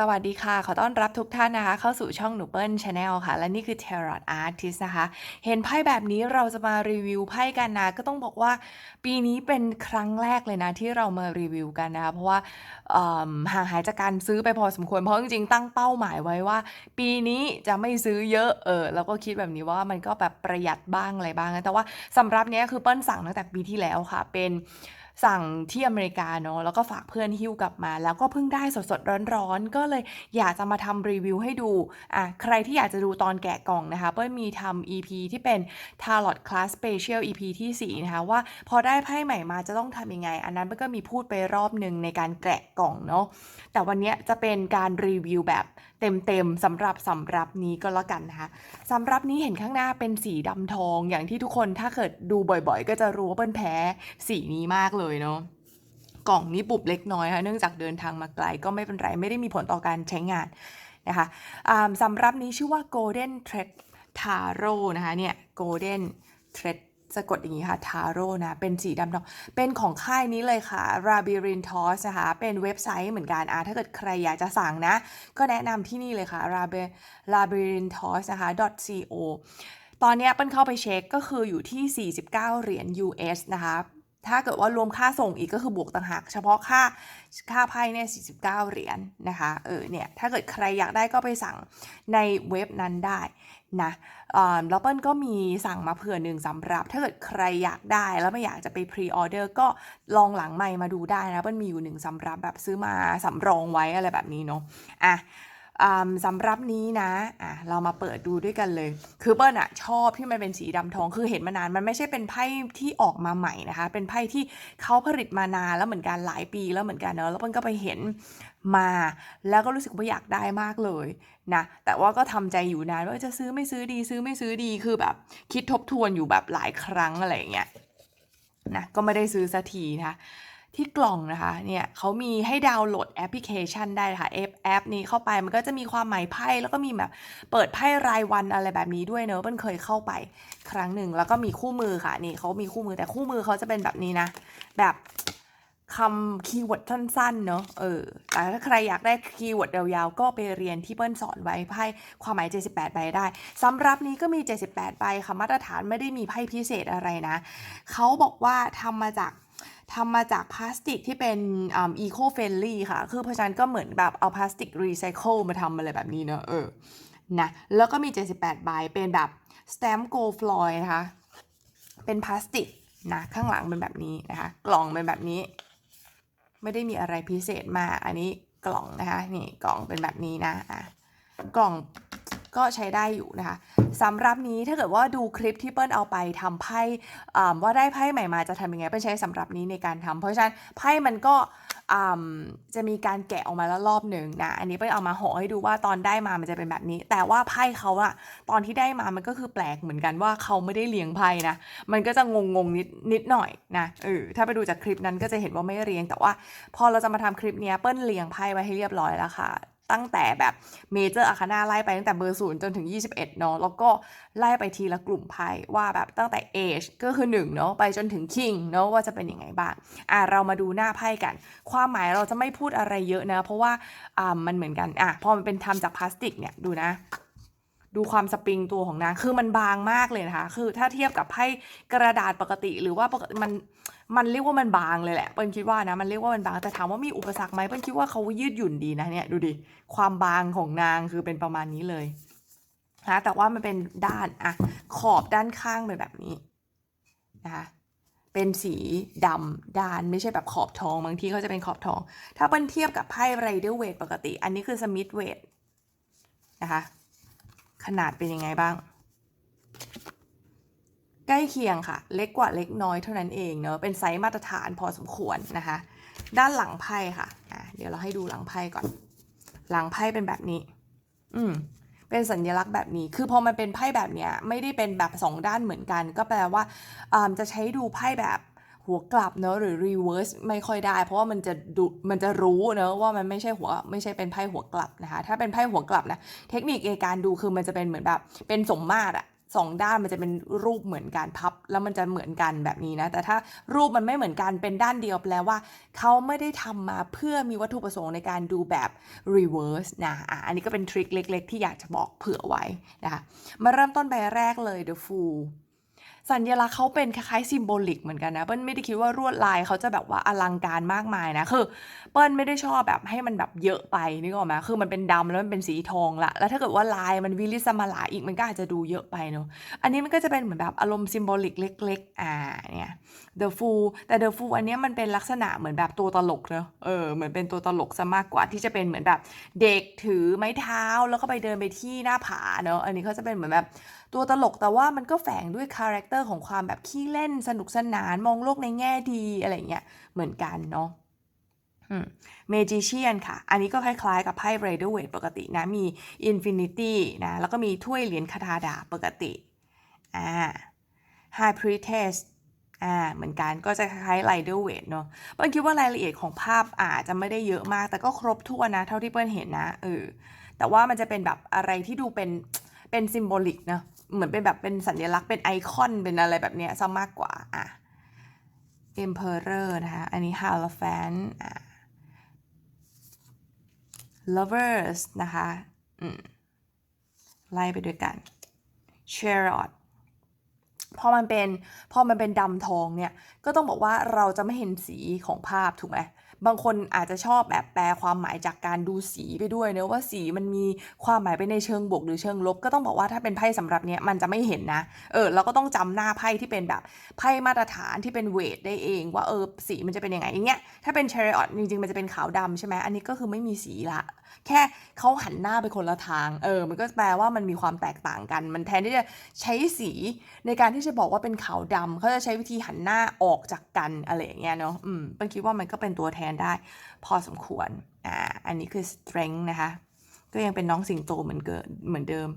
สวัสดีค่ะ ขอต้อนรับทุกท่านนะคะ เข้าสู่ช่องหนูเปิ้ลชาแนลค่ะ และนี่คือ Tarot Artist นะคะ เห็นไพ่แบบนี้เราจะมารีวิวไพ่กันนะ ก็ต้องบอกว่าปีนี้เป็นครั้งแรกเลยนะ ที่เรามารีวิวกันนะคะ เพราะว่าห่างหายจากการซื้อไปพอสมควร เพราะจริงๆตั้งเป้าหมายไว้ว่า ปีนี้จะไม่ซื้อเยอะเออแล้วก็คิดแบบนี้ว่ามันก็แบบประหยัดบ้างอะไรบ้าง แต่ว่าสำหรับเนี้ยคือเปิ้ลสั่งตั้งแต่ปีที่แล้วค่ะเป็น สั่งที่อเมริกาเนาะแล้วก็ฝากเพื่อนหิ้วกลับมา แล้วก็เพิ่งได้สดๆร้อนๆ ก็เลยอยากจะมาทำรีวิวให้ดูอะใครที่อยากจะดูตอนแกะกล่องนะคะเปิ้ลมีทำ EP ที่เป็น Tarot Class Special EP ทีสี่4 นะคะว่าพอได้ไพ่ใหม่มาจะต้องทำยังไง อันนั้นมันก็มีพูดไปรอบหนึ่งในการแกะกล่องเนาะแต่วันนี้จะเป็นการรีวิวแบบ เต็มๆสำหรับสำรับนี้ก็แล้วกันนะคะสำรับนี้เห็นข้างหน้าเป็นสีดำทองอย่างที่ทุกคนถ้าเกิดดูบ่อยๆ ก็จะรู้ว่าเปิ้ลแพ้สีนี้มากเลยเนาะกล่องนี้บุบเล็กน้อยค่ะเนื่องจากเดินทางมาไกลก็ไม่เป็นไร ไม่ได้มีผลต่อการใช้งานนะคะสำหรับนี้ชื่อว่า Golden Thread taro นะคะเนี่ย Golden Thread สะกดอย่างนี้ค่ะ Tarot นะเป็นสีดำทองเป็นของค่ายนี้เลยค่ะ Labyrinthos นะคะ เป็นเว็บไซต์เหมือนกันอะถ้าเกิดใครอยากจะสั่งนะ ก็แนะนำที่นี่เลยค่ะ Laby- labyrinthos นะคะ .co ตอนนี้เปิ้ลเข้าไปเช็คก็คืออยู่ที่ 49 เหรียญ US นะคะ ถ้าเกิดว่ารวมค่าส่งอีกก็คือบวกต่างหาก เฉพาะค่าค่าไพ่เนี่ย 49 เหรียญนะคะ เออเนี่ย ถ้าเกิดใครอยากได้ก็ไปสั่งในเว็บนั้นได้ นะแล้วเปิ้ลก็มีสั่งมาเผื่อหนึ่งสำหรับ ถ้าเกิดใครอยากได้แล้วไม่อยากจะไปพรีออเดอร์ก็ลองหลังใหม่มาดูได้นะเปิ้ลมีอยู่หนึ่งสำรับแบบซื้อมาสำรองไว้อะไรแบบนี้เนาะอะ สำรับนี้นะอะเรามาเปิดดูด้วยกันเลย คือเปิ้ลอะชอบที่มันเป็นสีดำทอง คือเห็นมานาน มันไม่ใช่เป็นไพ่ที่ออกมาใหม่นะคะ เป็นไพ่ที่เขาผลิตมานานแล้วเหมือนกันหลายปีแล้วเหมือนกันเนอะแล้วเปิ้ลก็ไปเห็นมา แล้วก็รู้สึกว่าอยากได้มากเลยนะ แต่ว่าก็ทำใจอยู่นานว่าจะซื้อไม่ซื้อดี ซื้อไม่ซื้อดี คือแบบคิดทบทวนอยู่แบบหลายครั้งอะไรอย่างเงี้ย นะ ก็ไม่ได้ซื้อสักทีนะคะ ที่กล่องนะคะเนี่ยเขามีให้ดาวน์โหลดแอปพลิเคชันได้ค่ะแอปแอปนี้เข้าไปมันก็จะมีความหมายไพ่แล้วก็มีแบบเปิดไพ่รายวันอะไรแบบนี้ด้วยเนอะเปิ้ลเคยเข้าไปครั้งหนึ่งแล้วก็มีคู่มือค่ะนี่เขามีคู่มือแต่คู่มือเขาจะเป็นแบบนี้นะ แบบคำคีย์เวิร์ดสั้นๆ เนอะเออ แต่ถ้าใครอยากได้คีย์เวิร์ดยาวๆ ก็ไปเรียนที่เปิ้ลสอนไว้ไพ่ความหมาย 78 ใบได้สำหรับนี้ก็มี 78 ใบค่ะ มาตรฐานไม่ได้มีไพ่พิเศษอะไรนะ เขาบอกว่าทำมาจาก ทำมาจากพลาสติกที่เป็นอีโคเฟนลี่ค่ะ คือเพราะฉะนั้นก็เหมือนแบบเอาพลาสติกรีไซเคิลมาทำอะไรแบบนี้เนอะเออ นะ แล้วก็มี 78 ใบ เป็นแบบสแตมป์โกลฟลอยนะคะ เป็นพลาสติกนะ ข้างหลังเป็นแบบนี้นะคะ กล่องเป็นแบบนี้ ไม่ได้มีอะไรพิเศษมาก อันนี้กล่องนะคะ นี่กล่องเป็นแบบนี้นะ อะ กล่อง ก็ใช้ได้อยู่นะคะสำหรับนี้ถ้าเกิดว่าดูคลิปที่เปิ้ลเอาไปทำไพ่ว่าได้ไพ่ใหม่มาจะทำยังไงเปิ้ลใช้สำหรับนี้ในการทำเพราะฉะนั้นไพ่มันก็จะมีการแกะออกมาแล้วรอบหนึ่งนะอันนี้เปิ้ลเอามาห่อให้ดูว่าตอนได้มามันจะเป็นแบบนี้ แต่ว่าไพ่เขาอะตอนที่ได้มามันก็คือแปลกเหมือนกันว่าเขาไม่ได้เลี้ยงไพ่นะมันก็จะงงงๆนิดนิดหน่อยนะเออถ้าไปดูจากคลิปนั้นก็จะเห็นว่าไม่เรียงแต่ว่า พอเราจะมาทำคลิปเนี้ยเปิ้ลเรียงไพ่ไว้ให้เรียบร้อยแล้วค่ะ ตั้งแต่แบบเมเจอร์อาคานาไล่ไปตั้งแต่เบอร์ศูนย์จนถึง 21เนาะแล้วก็ไล่ไปทีละกลุ่มไพ่ว่าแบบตั้งแต่เอชก็คือ1เนาะไปจนถึงคิงเนาะว่าจะเป็นยังไงบ้างอะเรามาดูหน้าไพ่กัน ความหมายเราจะไม่พูดอะไรเยอะนะ เพราะว่าอ่ามันเหมือนกันอะพอมันเป็นทำจากพลาสติกเนี่ยดูนะ ดูความสปริงตัวของนางคือมันบางมากเลยนะคะ คือถ้าเทียบกับไพ่กระดาษปกติ หรือว่ามันมันเรียกว่ามันบางเลยแหละเปิ้ลคิดว่านะมันเรียกว่ามันบางแต่ถามว่ามีอุปสรรคไหมเปิ้ลคิดว่าเขายืดหยุ่นดีนะเนี่ยดูดิความบางของนางคือเป็นประมาณนี้เลยนะแต่ว่ามันเป็นด้านอะขอบด้านข้างเป็นแบบนี้นะคะเป็นสีดำด้านไม่ใช่แบบขอบทองบางทีเขาจะเป็นขอบทอง ถ้าเปิ้ลเทียบกับไพ่ไรเดอร์เวทปกติ อันนี้คือสมิธเวทนะคะ ขนาดเป็นยังไงบ้าง ใกล้เคียงค่ะ เล็กกว่าเล็กน้อยเท่านั้นเองเนอะเป็นไซส์มาตรฐานพอสมควรนะคะ ด้านหลังไพ่ค่ะะเดี๋ยวเราให้ดูหลังไพ่ก่อน หลังไพ่เป็นแบบนี้ อืมเป็นสัญลักษณ์แบบนี้ คือพอมันเป็นไพ่แบบเนี้ยไม่ได้เป็นแบบสองด้านเหมือนกัน ก็แปลว่าอ่าจะใช้ดูไพ่แบบ หัวกลับเนอะหรือ reverse ไม่ค่อยได้ เพราะว่ามันจะดูมันจะรู้เนอะว่ามันไม่ใช่หัวไม่ใช่เป็นไพ่หัวกลับนะคะ ถ้าเป็นไพ่หัวกลับนะเทคนิคในการดูคือมันจะเป็นเหมือนแบบเป็นสมมาตรอะสองด้านมันจะเป็นรูปเหมือนกันพับ แล้วมันจะเหมือนกันแบบนี้นะ แต่ถ้ารูปมันไม่เหมือนกันเป็นด้านเดียวแปลว่า เขาไม่ได้ทำมาเพื่อมีวัตถุประสงค์ในการดูแบบ reverse นะอะอันนี้ก็เป็นทริคเล็ก ๆ ที่อยากจะบอกเผื่อไว้นะคะมาเริ่มต้นใบแรกเลย the fool สัญลักษณ์เขาเป็นคล้ายๆซิมโบลิกเหมือนกันนะเปิ้ลไม่ได้คิดว่ารวดลายเขาจะแบบว่าอลังการมากมายนะคือเปิ้ลไม่ได้ชอบแบบให้มันแบบเยอะไปนึกออกไหมคือมันเป็นดำแล้วมันเป็นสีทองละแล้วถ้าเกิดว่าลายมันวิลิสมาลาอีกมันก็อาจจะดูเยอะไปเนอะอันนี้มันก็จะเป็นเหมือนแบบอารมณ์ซิมโบลิกเล็ก ๆ อ่าเนี่ย The Fool แต่ The Fool อันนี้มันเป็นลักษณะเหมือนแบบตัวตลกเนอะเออเหมือนเป็นตัวตลกซะมากกว่าที่จะเป็นเหมือนแบบเด็กถือไม้เท้าแล้วก็ไปเดินไปที่หน้าผาเนอะอันนี้เขาจะเป็นเหมือนแบบตัวตลกแต่ว่ามันก็แฝงด้วยคาแรคเตอร์ของความแบบขี้เล่นสนุกสนานมองโลกในแง่ดีอะไรเงี้ยเหมือนกันเนาะเมจิเชียนค่ะ อันนี้ก็คล้ายๆกับไพ่เรเดอร์เวทปกตินะ มีอินฟินิตี้นะ แล้วก็มีถ้วยเหรียญคาถาดาปกติ อ่าไฮพรีเทสอ่า เหมือนกันก็จะคล้ายๆไรเดอร์เวทเนาะ เปิ้ลคิดว่ารายละเอียดของภาพอาจจะไม่ได้เยอะมาก แต่ก็ครบถ้วนนะ เท่าที่เปิ้ลเห็นนะ เออ แต่ว่ามันจะเป็นแบบอะไรที่ดูเป็น เป็นซิมโบลิกนะ เหมือนเป็นแบบเป็นสัญลักษณ์เป็นไอคอนเป็นอะไรแบบเนี้ยซะมากกว่าอะ Emperor นะคะ อันนี้ Hierophant อะ Lovers นะคะ อืม ไล่ไปด้วยกัน Chariot พอมันเป็นพอมันเป็นดำทองเนี่ยก็ต้องบอกว่าเราจะไม่เห็นสีของภาพถูกไหมบางคนอาจจะชอบแบบแปลความหมายจากการดูสีไปด้วยเนะว่าสีมันมีความหมายไปในเชิงบวกหรือเชิงลบ ก็ต้องบอกว่าถ้าเป็นไพ่สำหรับเนี้ยมันจะไม่เห็นนะเออเราก็ต้องจำหน้าไพ่ที่เป็นแบบไพ่มาตรฐานที่เป็นเวทได้เอง ว่าเออสีมันจะเป็นยังไงอย่างเงี้ยถ้าเป็นเชอริออตจริงๆมันจะเป็นขาวดำใช่ไหมอันนี้ก็คือไม่มีสีละ แค่เขาหันหน้าไปคนละทาง เออ มันก็แปลว่ามันมีความแตกต่างกัน มันแทนที่จะใช้สีในการที่จะบอกว่าเป็นขาวดำเขาจะใช้วิธีหันหน้าออกจากกันอะไรอย่างเงี้ยเนาะ อืมปิ้ลคิดว่ามันก็เป็นตัวแทนได้ พอสมควร อ่า อันนี้คือ strength นะคะ ก็ยังเป็นน้องสิงโตเหมือนเกินเหมือนเดิม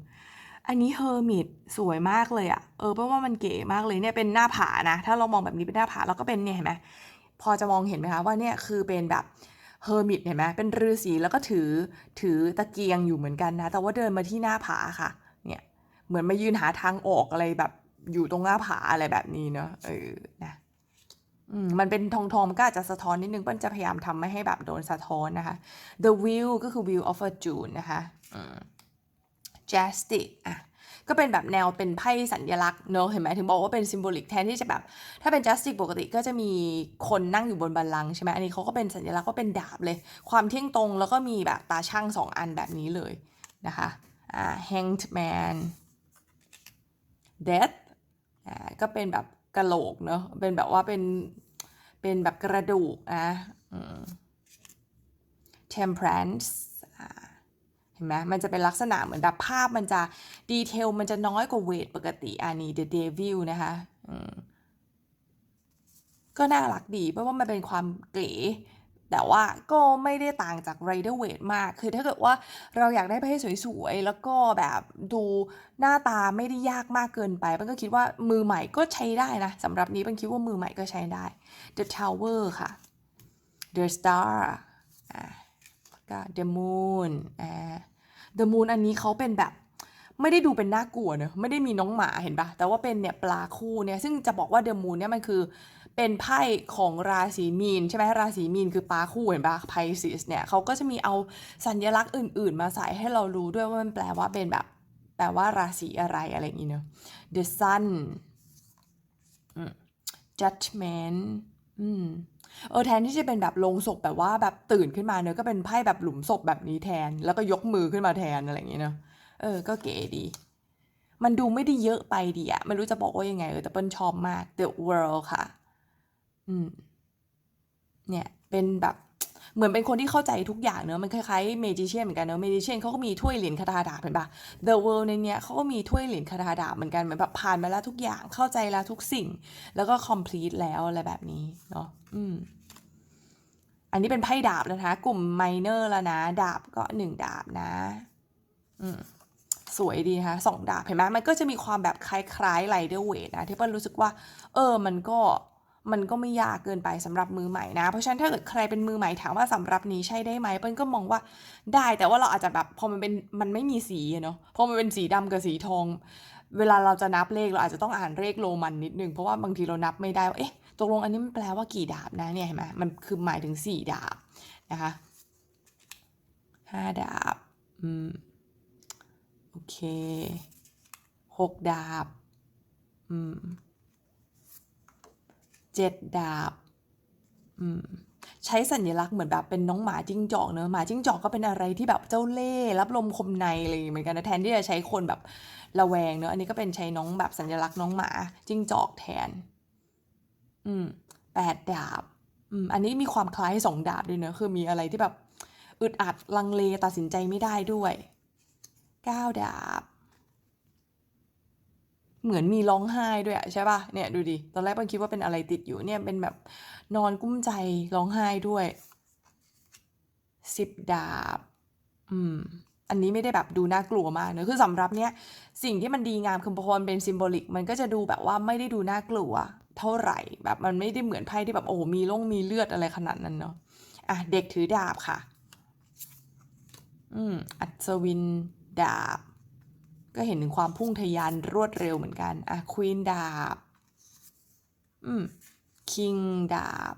อันนี้ hermit สวยมากเลยอะเออเพราะว่ามันเก๋มากเลยเนี่ยเป็นหน้าผานะ ถ้าเรามองแบบนี้เป็นหน้าผาแล้วก็เป็นเนี่ยเห็นไหมพอจะมองเห็นไหมคะว่าเนี่ยคือเป็นแบบ เฮอร์มิตเห็นไหมเป็นฤาษีแล้วก็ถือถือตะเกียงอยู่เหมือนกันนะ แต่ว่าเดินมาที่หน้าผาค่ะ เนี่ยเหมือนมายืนหาทางออกอะไรแบบ อยู่ตรงหน้าผาอะไรแบบนี้เนาะเออนะมันเป็นทองทองก็อาจจะสะท้อนนิดนึงเปิ้ลจะพยายามทำไม่ให้แบบโดนสะท้อนนะคะ the wheel ก็คือ wheel of fortune นะคะอืม justice อะ ก็เป็นแบบแนวเป็นไพ่สัญลักษณ์เนอะเห็นไหมถึงบอกว่าเป็นซิมโบลิกแทนที่จะแบบ ถ้าเป็น justice ปกติก็จะมีคนนั่งอยู่บนบัลลังก์ใช่ไหมอันนี้เขาก็เป็นสัญลักษณ์ก็เป็นดาบเลย ความเที่ยงตรงแล้วก็มีแบบตาช่างสองอันแบบนี้เลยนะคะอ่า hanged man death อ่าก็เป็นแบบกระโหลกเนอะเป็นแบบว่าเป็นเป็นแบบกระดูกนะอืม temperance ห็นไหมมันจะเป็นลักษณะเหมือนแบบภาพมันจะดีเทลมันจะน้อยกว่าเวทปกติอันนี้ The Devil นะคะก็น่ารักดีเพราะว่ามันเป็นความเก๋แต่ว่าก็ไม่ได้ต่างจาก Rider w a i t มาก คือถ้าเกิดว่าเราอยากได้ไพ่สวยๆ แล้วก็แบบดูหน้าตาไม่ได้ยากมากเกินไปมันก็คิดว่ามือใหม่ก็ใช้ได้นะสำหรับนี้มันคิดว่ามือใหม่ก็ใช้ได้ The Tower ค่ะ The Star อ่าก็ The Moon อ่า The Moon อันนี้เขาเป็นแบบไม่ได้ดูเป็นน่ากลัวเนอะไม่ได้มีน้องหมาเห็นปะแต่ว่าเป็นเนี่ยปลาคู่เนี่ยซึ่งจะบอกว่า The Moon เนี่ยมันคือเป็นไพ่ของราศีมีนใช่ไหมราศีมีนคือปลาคู่เห็นปะไพซิสเนี่ยเขาก็จะมีเอาสัญลักษณ์อื่น ๆ มาใส่ให้เรารู้ด้วยว่ามันแปลว่าเป็นแบบ แปลว่าราศีอะไรอะไรอย่างนี้เนอะ The Sun Judgment อืม เออแทนที่จะเป็นแบบลงศพแบบว่าแบบตื่นขึ้นมาเนอะก็เป็นไพ่แบบหลุมศพแบบนี้แทน แล้วก็ยกมือขึ้นมาแทนอะไรอย่างเงี้ยเนอะเออ ก็เก๋ดี มันดูไม่ได้เยอะไปดีอะไม่รู้จะบอกว่ายังไงเออแต่เปิ้ลชอบมาก The World ค่ะ อืม เนี่ย เป็นแบบ เหมือนเป็นคนที่เข้าใจทุกอย่างเนอะมันคล้ายๆเมจิเชียนเหมือนกันเนอะเมจิเชียนเขาก็มีถ้วยเหรียญคาถาดาบเห็นปะ The World ในเนี้ยเขาก็มีถ้วยเหรียญคาถาดาบเหมือนกันเหมือนแบบผ่านมาแล้วทุกอย่างเข้าใจแล้วทุกสิ่ง แล้วก็ complete แล้วอะไรแบบนี้เนาะอืมอันนี้เป็นไพ่ดาบนะคะ กลุ่มไมเนอร์แล้วนะ ดาบก็หนึ่งดาบนะ อืมสวยดีนะคะสองดาบเห็นไหมมันก็จะมีความแบบคล้ายๆไรเดอร์เวทนะ ที่เปิ้ลรู้สึกว่า เออมันก็ มันก็ไม่ยากเกินไปสำหรับมือใหม่นะ เพราะฉะนั้นถ้าเกิดใครเป็นมือใหม่ถามว่าสำหรับนี้ใช่ได้ไหมเปิ้ลก็มองว่าได้แต่ว่าเราอาจจะแบบพอมันเป็นมันไม่มีสีเนาะพอมันเป็นสีดำกับสีทอง เวลาเราจะนับเลขเราอาจจะต้องอ่านเลขโรมันนิดนึงเพราะว่าบางทีเรานับไม่ได้ว่าเอ๊ะตกลงอันนี้มันแปลว่ากี่ดาบนะเนี่ยเห็นไหมมันคือหมายถึงสี่ดาบนะคะห้าดาบอืมโอเคหกดาบอืม เจ็ดดาบใช้สัญลักษณ์เหมือนแบบเป็นน้องหมาจิ้งจอกเนอะหมาจิ้งจอกก็เป็นอะไรที่แบบเจ้าเล่ห์รับลมคมในอะไรเงี้ยเหมือนกันนะแทนที่จะใช้คนแบบระแวงเนอะอันนี้ก็เป็นใช้น้องแบบสัญลักษณ์น้องหมาจิ้งจอกแทน อืมแปดดาบอืมอันนี้มีความคล้ายสองดาบด้วยเนอะคือมีอะไรที่แบบอึดอัดลังเลตัดสินใจไม่ได้ด้วยเก้าดาบ เหมือนมีร้องไห้ด้วยอะใช่ป่ะเนี่ยดูดิตอนแรกมันคิดว่าเป็นอะไรติดอยู่เนี่ยเป็นแบบนอนกุ้มใจร้องไห้ด้วยสิบดาบ อืม อันนี้ไม่ได้แบบดูน่ากลัวมากเนอะคือสำหรับเนี้ยสิ่งที่มันดีงามคือพอมันเป็นซิมโบลิก มันก็จะดูแบบว่าไม่ได้ดูน่ากลัว เท่าไหร่ แบบมันไม่ได้เหมือนไพ่ที่แบบโอ้มีล่งมีเลือดอะไรขนาดนั้นเนาะ อะเด็กถือดาบค่ะ อืม อัศวินดาบ ก็เห็นถึงความพุ่งทะยานรวดเร็วเหมือนกันอะควีนดาบ อืมคิงดาบ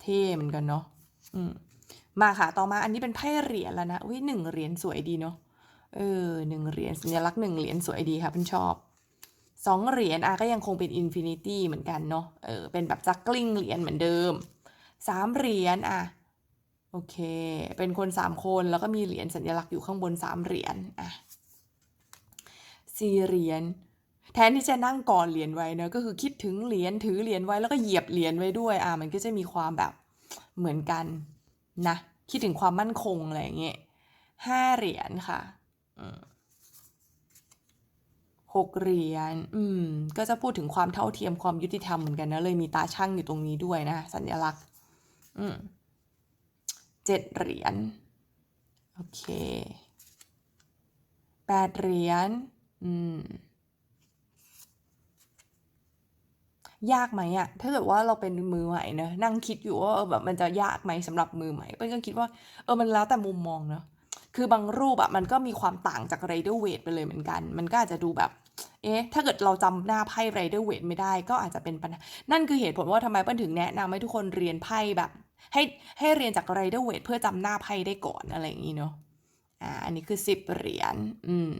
เท่เหมือนกันเนาะอืมมาค่ะ ต่อมาอันนี้เป็นไพ่เหรียญแล้วนะอุ้ยหนึ่งเหรียญสวยดีเนาะเออหนึ่งเหรียญสัญลักษณ์หนึ่งเหรียญสวยดีค่ะเพื่อนชอบสองเหรียญอะก็ยังคงเป็นอินฟินิตี้เหมือนกันเนาะเออเป็นแบบจักกลิ้งเหรียญเหมือนเดิมสามเหรียญอะโอเค เป็นคนสามคนแล้วก็มีเหรียญสัญลักษณ์อยู่ข้างบนสามเหรียญอะ สี่เหรียญแทนที่จะนั่งกอดเหรียญไว้เนอะก็คือคิดถึงเหรียญถือเหรียญไว้แล้วก็เหยียบเหรียญไว้ด้วยอะมันก็จะมีความแบบเหมือนกันนะคิดถึงความมั่นคงอะไรอย่างเงี้ยห้าเหรียญค่ะหกเหรียญอืม ก็จะพูดถึงความเท่าเทียมความยุติธรรมเหมือนกันนะเลยมีตาช่างอยู่ตรงนี้ด้วยนะสัญลักษณ์ อืมเจ็ดเหรียญโอเคแปดเหรียญ อืม ยากไหมอะ ถ้าเกิดว่าเราเป็นมือใหม่เนอะนั่งคิดอยู่ว่าเออแบบมันจะยากไหมสำหรับมือใหม่เปิ้ลก็คิดว่าเออมันแล้วแต่มุมมองเนอะคือบางรูปอะมันก็มีความต่างจากไรเดอร์เวทไปเลยเหมือนกัน มันก็อาจจะดูแบบ เอ๊ะ ถ้าเกิดเราจำหน้าไพ่ไรเดอร์เวทไม่ได้ก็อาจจะเป็นปัญหา นั่นคือเหตุผลว่าทำไมเปิ้ลถึงแนะนำให้ทุกคนเรียนไพ่แบบ ให้ให้เรียนจากไรเดอร์เวทเพื่อจำหน้าไพ่ได้ก่อนอะไรอย่างนี้เนาะ อ่า อันนี้คือสิบเหรียญ อืม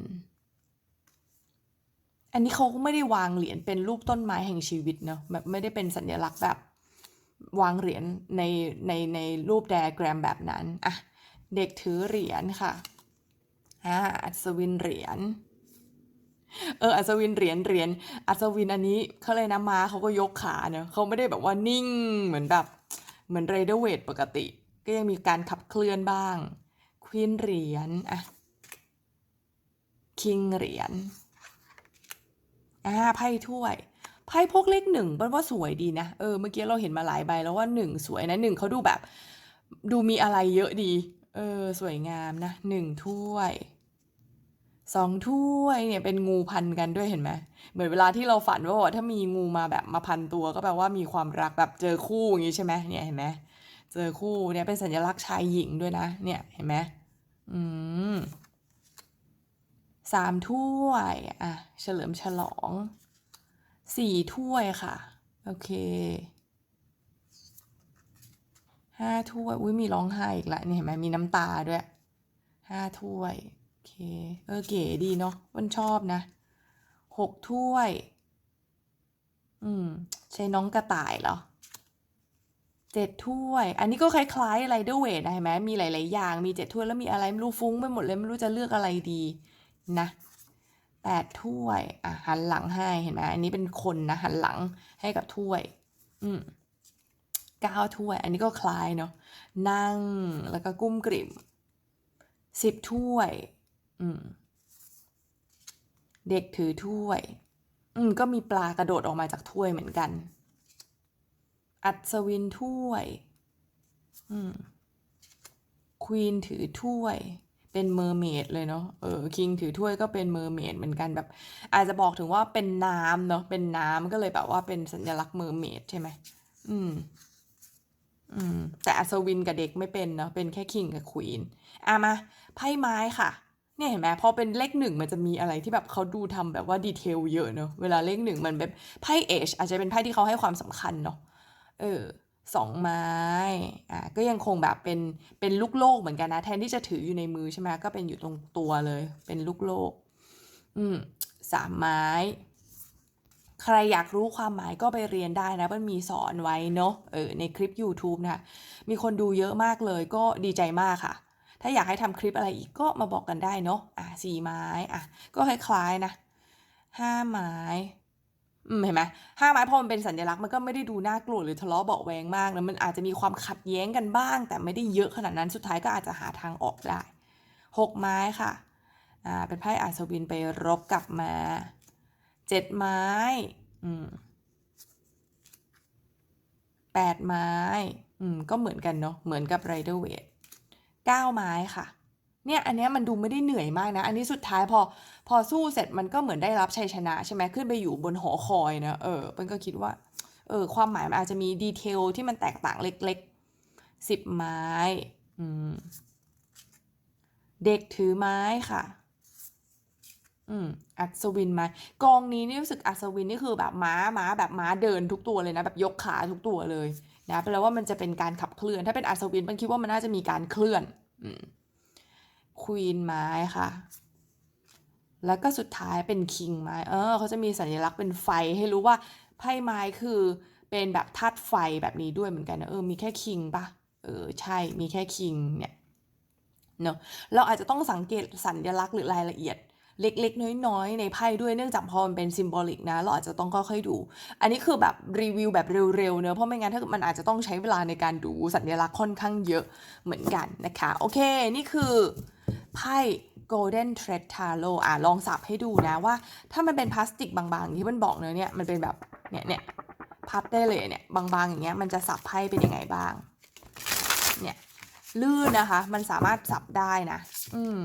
อันนี้เขาก็ไม่ได้วางเหรียญเป็นรูปต้นไม้แห่งชีวิตเนาะแบบไม่ได้เป็นสัญลักษณ์แบบวางเหรียญในในในรูปไดอะแกรมแบบนั้นอะเด็กถือเหรียญค่ะอ่าอัศวินเหรียญเอออัศวินเหรียญเหรียญอัศวินอันนี้เขาเลยนะม้าเขาก็ยกขาเนาะเขาไม่ได้แบบว่านิ่งเหมือนแบบเหมือนเรเดอร์เวทปกติ ก็ยังมีการขับเคลื่อนบ้างควีนเหรียญอะคิงเหรียญ อ่าไพ่ถ้วยไพ่พวกเลขหนึ่งเปิ้ลว่าสวยดีนะเออเมื่อกี้เราเห็นมาหลายใบแล้วว่าหนึ่งสวยนะหนึ่งเขาดูแบบ ดูมีอะไรเยอะดี เออ สวยงามนะหนึ่งถ้วยสองถ้วยเนี่ยเป็นงูพันกันด้วยเห็นไหมเหมือนเวลาที่เราฝันว่าถ้ามีงูมาแบบมาพันตัวก็แปลว่ามีความรักแบบเจอคู่อย่างนี้ใช่ไหมเนี่ยเห็นไหมเจอคู่เนี่ยเป็นสัญลักษณ์ชายหญิงด้วยนะ เนี่ยเห็นไหมอืม สามถ้วยอะเฉลิมฉลองสี่ถ้วยค่ะ โอเคห้าถ้วยอุ้ยมีร้องไห้อีกละนี่เห็นไหมมีน้ำตาด้วยห้าถ้วยโอเคเออเก๋ดีเนาะมันชอบนะหกถ้วย อืม ใช้น้องกระต่ายเหรอเจ็ดถ้วย อันนี้ก็คล้ายๆไรเดอร์เวทนะเห็นไหมมีหลาย ๆ อย่าง มีเจ็ดถ้วยแล้วมีอะไรไม่รู้ฟุ้งไปหมดเลยไม่รู้จะเลือกอะไรดี นะแปดถ้วยอะหันหลังให้เห็นไหมอันนี้เป็นคนนะหันหลังให้กับถ้วย อืมเก้าถ้วย อันนี้ก็คลายเนาะนั่งแล้วก็กุ้มกลิ่มสิบถ้วย อืม เด็กถือถ้วย อืม ก็มีปลากระโดดออกมาจากถ้วยเหมือนกัน อัศวินถ้วย อืมควีนถือถ้วย เป็นเมอร์เมดเลยเนาะเออคิงถือถ้วยก็เป็นเมอร์เมดเหมือนกันแบบ อาจจะบอกถึงว่าเป็นน้ำเนาะเป็นน้ำก็เลยแบบว่าเป็นสัญลักษณ์เมอร์เมดใช่ไหมอืมอืมแต่อัศวินกับเด็กไม่เป็นเนาะเป็นแค่คิงกับควีนอะมาไพ่ไม้ค่ะเนี่ยเห็นไหมพอเป็นเลขหนึ่งมันจะมีอะไรที่แบบเขาดูทำแบบว่าดีเทลเยอะเนอะเวลาเลขหนึ่งมันแบบไพ่เอชอาจจะเป็นไพ่ที่เขาให้ความสำคัญเนาะเออ สองไม้อะก็ยังคงแบบเป็นเป็นลูกโลกเหมือนกันนะแทนที่จะถืออยู่ในมือใช่ไหมก็เป็นอยู่ตรงตัวเลยเป็นลูกโลกอืมสามไม้ ใครอยากรู้ความหมายก็ไปเรียนได้นะมันมีสอนไว้เนาะเออในคลิป YouTube นะคะมีคนดูเยอะมากเลยก็ดีใจมากค่ะ ถ้าอยากให้ทำคลิปอะไรอีกก็มาบอกกันได้เนาะอะสี่ไม้อะก็คล้ายๆนะห้าไม้ เห็นไหมห้าไม้พอมันเป็นสัญลักษณ์มันก็ไม่ได้ดูน่ากลัวหรือทะเลาะเบาแวงมากนะมันอาจจะมีความขัดแย้งกันบ้าง แต่ไม่ได้เยอะขนาดนั้นสุดท้ายก็อาจจะหาทางออกได้หกไม้ค่ะอ่าเป็นไพ่อัศวินไปรบกลับมาเจ็ดไม้อืมแปดไม้อืมก็เหมือนกันเนาะเหมือนกับไรเดอร์เวทเก้าไม้ค่ะ เนี่ยอันเนี้ยมันดูไม่ได้เหนื่อยมากนะ อันนี้สุดท้ายพอพอสู้เสร็จมันก็เหมือนได้รับชัยชนะใช่ไหมขึ้นไปอยู่บนหอคอยนะเออมันก็คิดว่าเออความหมายมันอาจจะมีดีเทลที่มันแตกต่างเล็กๆสิบไม้อืมเด็กถือไม้ค่ะ อืม อัศวินไม้กองนี้นี่รู้สึกอัศวินนี่คือแบบม้าม้าแบบม้าเดินทุกตัวเลยนะ แบบยกขาทุกตัวเลยนะแปลว่ามันจะเป็นการขับเคลื่อน ถ้าเป็นอัศวินมันคิดว่ามันน่าจะมีการเคลื่อน อืม ควีนไม้ค่ะ แล้วก็สุดท้ายเป็นคิงไม้ เออเขาจะมีสัญลักษณ์เป็นไฟให้รู้ว่าไพ่ไม้คือเป็นแบบธาตุไฟแบบนี้ด้วยเหมือนกันนะเออมีแค่คิงปะเออใช่มีแค่คิงเนี่ยเนาะเราอาจจะต้องสังเกตสัญลักษณ์หรือรายละเอียด เล็กๆ น้อยๆ ในไพ่ด้วยเนื่องจากพอมันเป็นซิมบอลิกนะ เราอาจจะต้องค่อยๆดู อันนี้คือแบบรีวิวแบบเร็วๆเนอะเพราะไม่งั้นถ้ามันอาจจะต้องใช้เวลาในการดูสัญลักษณ์ค่อนข้างเยอะเหมือนกันนะคะ โอเค นี่คือไพ่ Golden Thread Tarot อะลองสับให้ดูนะว่า ถ้ามันเป็นพลาสติกบางๆ ที่มันบอกเนอะเนี่ยมันเป็นแบบเนี่ยเนี่ยพับได้เลยเนี่ยบางๆอย่างเงี้ยมันจะสับไพ่เป็นยังไงบ้าง เนี่ยลื่นนะคะ มันสามารถสับได้นะ อืม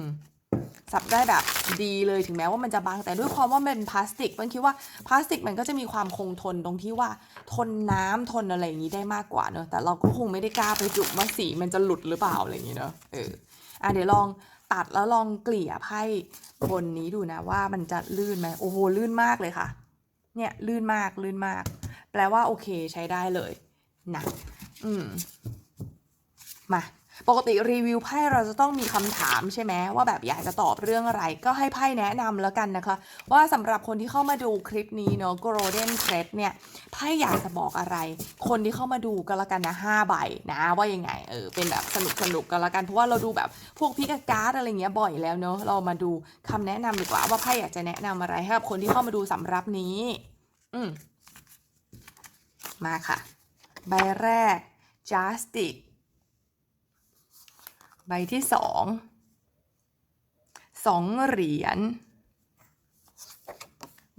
สับได้แบบดีเลยถึงแม้ว่ามันจะบางแต่ด้วยความว่ามันเป็นพลาสติกมันคิดว่าพลาสติกมันก็จะมีความคงทนตรงที่ว่าทนน้ำทนอะไรอย่างนี้ได้มากกว่าเนอะแต่เราก็คงไม่ได้กล้าไปจุกว่าสีมันจะหลุดหรือเปล่าอะไรอย่างนี้เนอะเอออะเดี๋ยวลองตัดแล้วลองเกลี่ยไพ่บนนี้ดูนะว่ามันจะลื่นไหมโอ้โหลื่นมากเลยค่ะ เนี่ยลื่นมากลื่นมาก แปลว่าโอเคใช้ได้เลยนะอืมมา ปกติรีวิวไพ่เราจะต้องมีคำถามใช่ไหมว่าแบบอยากจะตอบเรื่องอะไร ก็ให้ไพ่แนะนำแล้วกันนะคะ ว่าสำหรับคนที่เข้ามาดูคลิปนี้เนาะ Golden Thread เนี่ยไพ่อยากจะบอกอะไร คนที่เข้ามาดูก็แล้วกันนะ5ใบนะว่ายังไงเออเป็นแบบสนุกสนุกกันละกันเพราะว่าเราดูแบบพวกพิกาการ์ดอะไรเงี้ยบ่อยแล้วเนาะเรามาดูคำแนะนำดีกว่าว่าไพ่อยากจะแนะนำอะไรให้กับคนที่เข้ามาดูสำหรับนี้ อืมมาค่ะ ใบแรก Justice ใบที่สองสองเหรียญ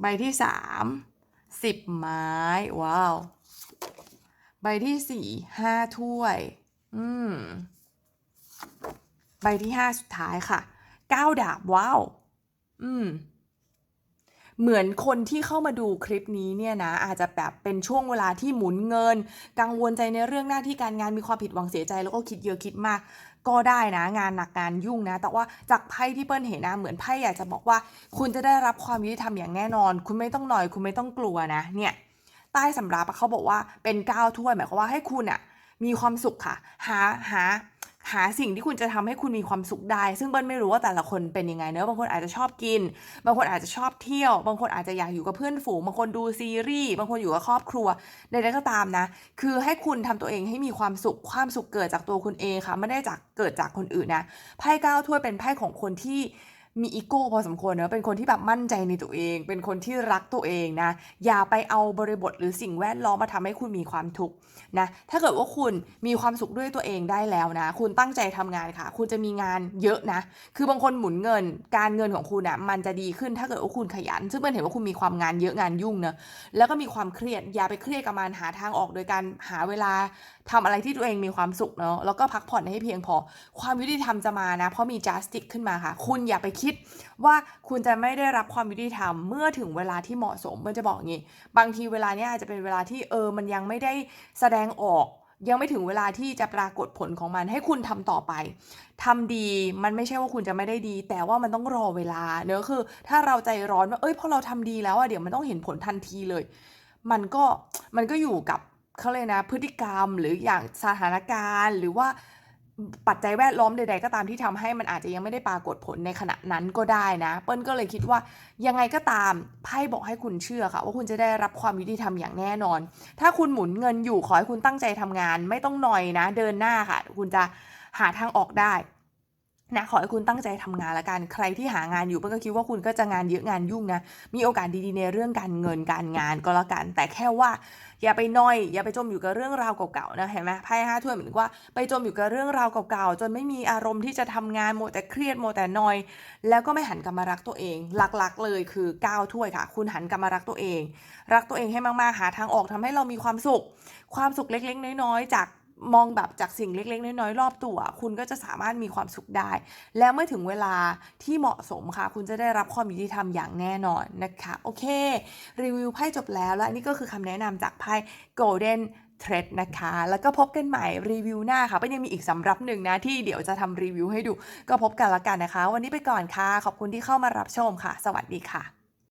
ใบที่สามสิบไม้ ว้าว ใบที่สี่ห้าถ้วย อืม ใบที่ห้าสุดท้ายค่ะเก้าดาบ ว้าว อืม เหมือนคนที่เข้ามาดูคลิปนี้เนี่ยนะอาจจะแบบเป็นช่วงเวลาที่หมุนเงิน กังวลใจในเรื่องหน้าที่การงานมีความผิดหวังเสียใจแล้วก็คิดเยอะคิดมาก ก็ได้นะงานหนักงานยุ่งนะ แต่ว่าจากไพ่ที่เปิ้ลเห็นนะเหมือนไพ่อยากจะบอกว่า คุณจะได้รับความยุติธรรมอย่างแน่นอน คุณไม่ต้องหน่อยคุณไม่ต้องกลัวนะเนี่ยใต้สำรับเขาบอกว่าเป็นก้าวถ้วยหมายความว่าให้คุณอะมีความสุขค่ะ หาหา หาสิ่งที่คุณจะทำให้คุณมีความสุขได้ ซึ่งเบิ้ลไม่รู้ว่าแต่ละคนเป็นยังไงเนอะบางคนอาจจะชอบกิน บางคนอาจจะชอบเที่ยว บางคนอาจจะอยากอยู่กับเพื่อนฝูง บางคนดูซีรีส์ บางคนอยู่กับครอบครัว ใดๆก็ตามนะ คือให้คุณทำตัวเองให้มีความสุข ความสุขเกิดจากตัวคุณเองค่ะ ไม่ได้จากเกิดจากคนอื่นนะ ไพ่เก้าถ้วยเป็นไพ่ของคนที่ มีอีโก้พอสมควรเนอะเป็นคนที่แบบมั่นใจในตัวเอง เป็นคนที่รักตัวเองนะ อย่าไปเอาบริบทหรือสิ่งแวดล้อมมาทำให้คุณมีความทุกข์นะ ถ้าเกิดว่าคุณมีความสุขด้วยตัวเองได้แล้วนะ คุณตั้งใจทำงานค่ะ คุณจะมีงานเยอะนะ คือบางคนหมุนเงิน การเงินของคุณอะมันจะดีขึ้นถ้าเกิดว่าคุณขยัน ซึ่งเป็นเห็นว่าคุณมีความงานเยอะงานยุ่งเนอะแล้วก็มีความเครียด อย่าไปเครียดกับมันหาทางออกโดยการหาเวลาทำอะไรที่ตัวเองมีความสุขเนาะแล้วก็พักผ่อนให้เพียงพอ ความยุติธรรมจะมานะ เพราะมี justice ขึ้นมาค่ะ คุณอย่าไปคิดว่าคุณจะไม่ได้รับความยุติธรรมเมื่อถึงเวลาที่เหมาะสมมันจะบอกงี้ บางทีเวลาเนี้ยอาจจะเป็นเวลาที่เออมันยังไม่ได้แสดงออกยังไม่ถึงเวลาที่จะปรากฏผลของมันให้คุณทำต่อไปทำดีมันไม่ใช่ว่าคุณจะไม่ได้ดี แต่ว่ามันต้องรอเวลาเนอะคือ ถ้าเราใจร้อนว่าเอ้ยพอเราทำดีแล้วอะเดี๋ยวมันต้องเห็นผลทันทีเลย มันก็มันก็อยู่กับ เขาเลยกนะพฤติกรรมหรืออย่างสถานการณ์ หรือว่าปัจจัยแวดล้อมใด ๆ ก็ตามที่ทำให้มันอาจจะยังไม่ได้ปรากฏผลในขณะนั้นก็ได้นะ เปิ้ลก็เลยคิดว่ายังไงก็ตามไพ่บอกให้คุณเชื่อค่ะ ว่าคุณจะได้รับความยุติธรรมอย่างแน่นอน ถ้าคุณหมุนเงินอยู่ขอให้คุณตั้งใจทำงาน ไม่ต้องหน่อยนะ เดินหน้าค่ะ คุณจะหาทางออกได้ นะขอให้คุณตั้งใจทำงานละกันใครที่หางานอยู่เปิ้ลก็คิดว่าคุณก็จะงานเยอะงานยุ่งนะมีโอกาสดีๆในเรื่องการเงินการงานก็แล้วกัน แต่แค่ว่า อย่าไปน้อย อย่าไปจมอยู่กับเรื่องราวเก่าๆนะเห็นไหมไพ่ห้าถ้วยเหมือนว่าไปจมอยู่กับเรื่องราวเก่าๆจนไม่มีอารมณ์ที่จะทำงานโมแต่เครียดโมแต่นอย แล้วก็ไม่หันกลับมารักตัวเอง หลักๆเลยคือก้าวถ้วยค่ะ คุณหันกลับมารักตัวเอง รักตัวเองให้มากๆหาทางออกทำให้เรามีความสุข ความสุขเล็กๆ น้อยๆจาก มองแบบจากสิ่งเล็ก ๆ น้อยๆรอบตัว คุณก็จะสามารถมีความสุขได้ แล้วเมื่อถึงเวลาที่เหมาะสมค่ะ คุณจะได้รับความยุติธรรมอย่างแน่นอนนะคะ โอเค รีวิวไพ่จบแล้วและนี่ก็คือคำแนะนำจากไพ่ Golden t h r e a นะคะ แล้วก็พบกันใหม่รีวิวหน้าค่ะเป็ยังมีอีกสำรับหนึ่งนะ ที่เดี๋ยวจะทำรีวิวให้ดู ก็พบกันละกันนะคะ วันนี้ไปก่อนค่ะ ขอบคุณที่เข้ามารับชมค่ะ สวัสดีค่ะ